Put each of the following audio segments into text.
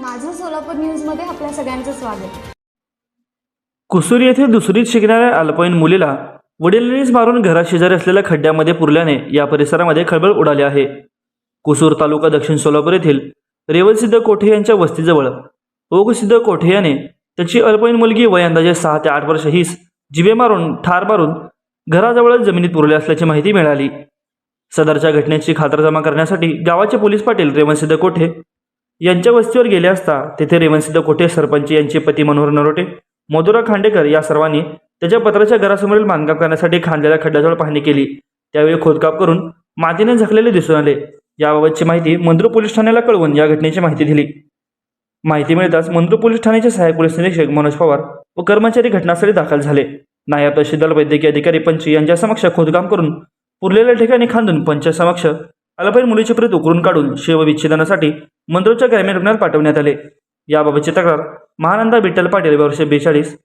माझं सोलापूर न्यूजमध्ये आपल्या सगळ्यांचं स्वागत. कुसूर येथे दुसरीत शिकणाऱ्या अल्पवयीन मुलीला वडिलांनीच मारून घराशेजारी असलेल्या खड्ड्यामध्ये पुरल्याने या परिसरामध्ये खळबळ उडाली आहे. कुसूर तालुका दक्षिण सोलापूर येथील रेवलसिद्ध कोठे यांच्या वस्तीजवळ ओगसिद्ध कोठे याने त्याची अल्पवयीन मुलगी वय अंदाजे सहा ते आठ वर्ष हीच जिवे मारून ठार मारून घराजवळच जमिनीत पुरले असल्याची माहिती मिळाली. सदरच्या घटनेची खातरजमा करण्यासाठी गावाचे पोलीस पाटील रेवणसिद्ध कोठे यांच्या वस्तीवर गेले असता तेथे रेवणसिद्ध कोठे सरपंच यांचे पती मनोहर नरोटे मधुरा खांडेकर या सर्वांनी त्याच्या पत्राच्या घरासमोरील बांधकाम करण्यासाठी खांदलेल्या खड्ड्याजवळ पाहणी केली. त्यावेळी खोदकाप करून मातीने झाकलेले दिसून आले. याबाबतची माहिती मंद्रू पोलीस ठाण्याला कळवून या घटनेची माहिती दिली. माहिती मिळताच मंद्रू पोलीस ठाण्याचे सहाय्यक पोलीस निरीक्षक मनोज पवार व कर्मचारी घटनास्थळी दाखल झाले. नायब तहसीलदार वैद्यकीय अधिकारी पंच यांच्या समक्ष खोदकाम करून पुरलेल्या ठिकाणी खांदून पंचासमक्ष अल्पवयीन मुलीची प्रेत उकरून काढून शवविच्छेदनासाठी मंद्रूच्या ग्रामीण रुग्णालयात पाठवण्यात आले. याबाबतची तक्रार महानंदा विठ्ठल पाटील वर्ष बेचाळीस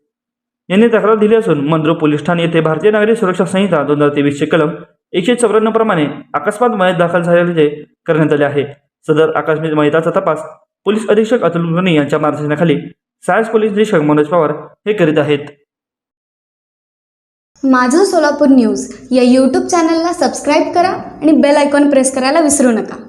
यांनी तक्रार दिली असून मंद्रू पोलीस ठाणे येथे भारतीय नागरी सुरक्षा संहिता दोन हजार तेवीसचे कलम एकशे चौऱ्याण्णव प्रमाणे अकस्मात मयत दाखल झालेले करण्यात आले आहे. सदर आकस्मिक मयताचा तपास पोलीस अधीक्षक अतुल गुरणी यांच्या मार्गदर्शनाखाली सायन्स पोलीस निरीक्षक मनोज पवार हे करीत आहेत. माझं सोलापूर न्यूज या यूट्यूब चॅनलला सबस्क्राईब करा आणि बेल आयकॉन प्रेस करायला विसरू नका.